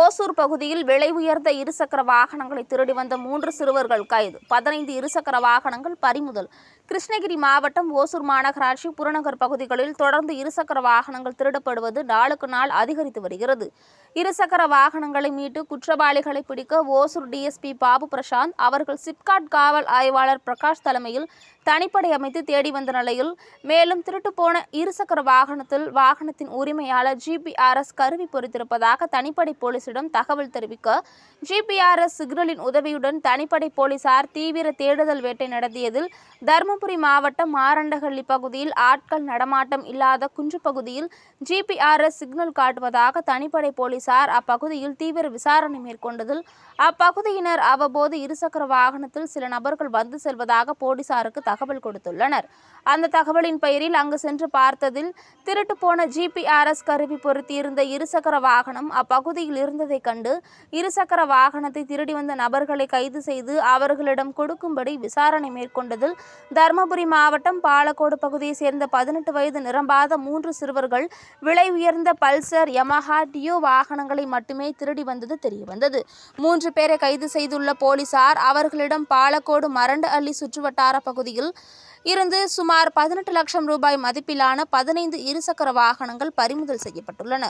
ஓசூர் பகுதியில் விலை உயர்ந்த இருசக்கர வாகனங்களை திருடி வந்த மூன்று சிறுவர்கள் கைது. பதினைந்து இருசக்கர வாகனங்கள் பறிமுதல். கிருஷ்ணகிரி மாவட்டம் ஓசூர் மாநகராட்சி புறநகர் பகுதிகளில் தொடர்ந்து இருசக்கர வாகனங்கள் திருடப்படுவது நாளுக்கு நாள் அதிகரித்து வருகிறது. இருசக்கர வாகனங்களை மீட்டு குற்றவாளிகளை பிடிக்க ஓசூர் டிஎஸ்பி பாபு பிரசாந்த் அவர்கள் சிப்காட் காவல் ஆய்வாளர் பிரகாஷ் தலைமையில் தனிப்படை அமைத்து தேடி வந்த நிலையில் மேலும் திருட்டு போன இருசக்கர வாகனத்தில் வாகனத்தின் உரிமையாளர் ஜிபிஆர்எஸ் கருவி பொறித்திருப்பதாக தனிப்படை போலீஸ் போலீசிடம் தகவல் தெரிவிக்க ஜிபிஆர்எஸ் சிக்னலின் உதவியுடன் தனிப்படை போலீசார் தீவிர தேடுதல் வேட்டை நடத்தியதில் தருமபுரி மாவட்டம் மாரண்டஹள்ளி பகுதியில் ஆட்கள் நடமாட்டம் இல்லாத குன்று பகுதியில் ஜிபிஆர்எஸ் சிக்னல் காட்டுவதாக தனிப்படை போலீசார் அப்பகுதியில் தீவிர விசாரணை மேற்கொண்டதில் அப்பகுதியினர் அவ்வப்போது இருசக்கர வாகனத்தில் சில நபர்கள் வந்து செல்வதாக போலீசாருக்கு தகவல் கொடுத்துள்ளனர். அந்த தகவலின் பெயரில் அங்கு சென்று பார்த்ததில் திருட்டு போன ஜிபிஆர்எஸ் கருவி பொருத்தியிருந்த இருசக்கர வாகனம் அப்பகுதியில் இருந்து இருந்ததைக் கண்டு இருசக்கர வாகனத்தை திருடி வந்த நபர்களை கைது செய்து அவர்களிடம் கொடுக்கும்படி விசாரணை மேற்கொண்டதில் தருமபுரி மாவட்டம் பாலக்கோடு பகுதியைச் சேர்ந்த பதினெட்டு வயது நிரம்பாத மூன்று சிறுவர்கள் விலை உயர்ந்த பல்சர் யமஹா டியோ வாகனங்களை மட்டுமே திருடி வந்தது தெரியவந்தது. மூன்று பேரை கைது செய்துள்ள போலீசார் அவர்களிடம் பாலக்கோடு மரண்டு அள்ளி சுற்றுவட்டார பகுதியில் இருந்து சுமார் பதினெட்டு லட்சம் ரூபாய் மதிப்பிலான பதினைந்து இருசக்கர வாகனங்கள் பறிமுதல் செய்யப்பட்டுள்ளன.